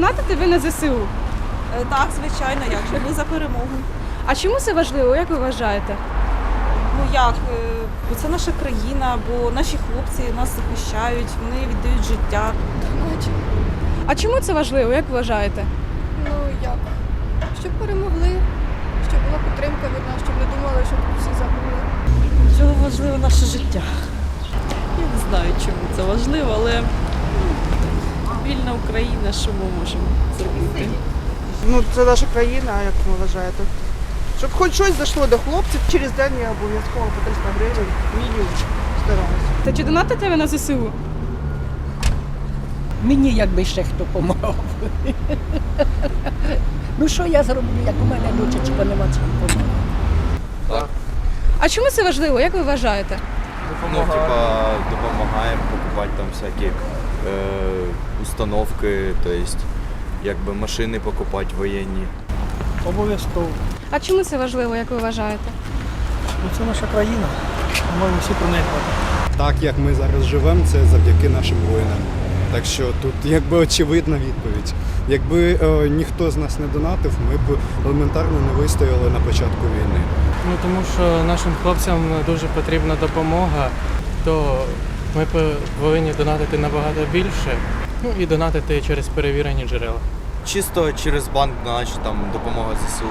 донатите ви на ЗСУ? Е, Так, звичайно, як же ми за перемогу. А чому це важливо, як ви вважаєте? Ну як, е, бо це наша країна, бо наші хлопці нас захищають, вони віддають життя. А чому це важливо, як ви вважаєте? Ну як? Щоб перемогли, щоб була підтримка від нас, щоб не думали, що тут всі забули. Чого важливо наше життя? Я не знаю, чому це важливо, але вільна Україна, що ми можемо зробити? Ну, це наша країна, як ви вважаєте. Щоб хоч щось зайшло до хлопців, через день я обов'язково по 300 гривень, мінімум стараюся. Та чи донатите ви на ЗСУ? Мені якби ще хто допомагав. ну що я зроблю, як у мене дочечка нема чим допомагати. А чому це важливо, як ви вважаєте? Ну, типа, допомагаємо покупати там всякі установки, то есть, якби машини покупати воєнні. Обов'язково. А чому це важливо, як ви вважаєте? Ну, це наша країна. Ми маємо всі про неї дбати. Так як ми зараз живемо, це завдяки нашим воїнам. Так що тут якби очевидна відповідь. Якби е, ніхто з нас не донатив, ми б елементарно не вистояли на початку війни. Ну тому що нашим хлопцям дуже потрібна допомога, то ми повинні донатити набагато більше. Ну і донатити через перевірені джерела. Чисто через банк, наче там допомога ЗСУ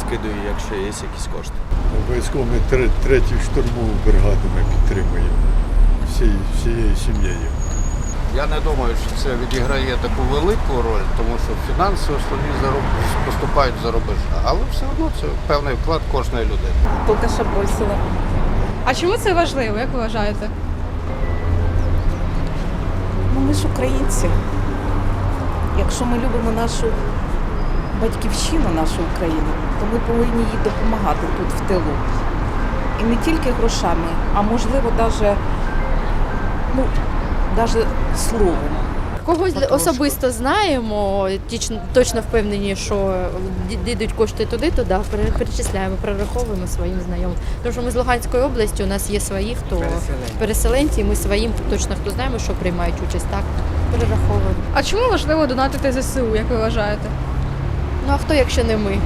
скидую, якщо є якісь кошти. Обов'язково ми тре- третю штурмову бригаду ми підтримуємо всією, всією сім'єю. Я не думаю, що це відіграє таку велику роль, тому що фінанси основні зароб... поступають за рубежа. Але все одно це певний вклад кожної людини. Поки що бросила. А чому це важливо, як ви вважаєте? Ну ми ж українці. Якщо ми любимо нашу батьківщину, нашу Україну, то ми повинні їй допомагати тут в тилу. І не тільки грошами, а можливо навіть, ну, словом. Когось особисто знаємо, тічно точно впевнені, що йдуть кошти туди, туди, пере- перечисляємо, перераховуємо своїм знайомим. Тому що ми з Луганської області, у нас є свої, хто переселенці, і ми своїм точно хто знаємо, що приймають участь, так перераховуємо. А чому важливо донатити ЗСУ, як ви вважаєте? Ну а хто, якщо не ми?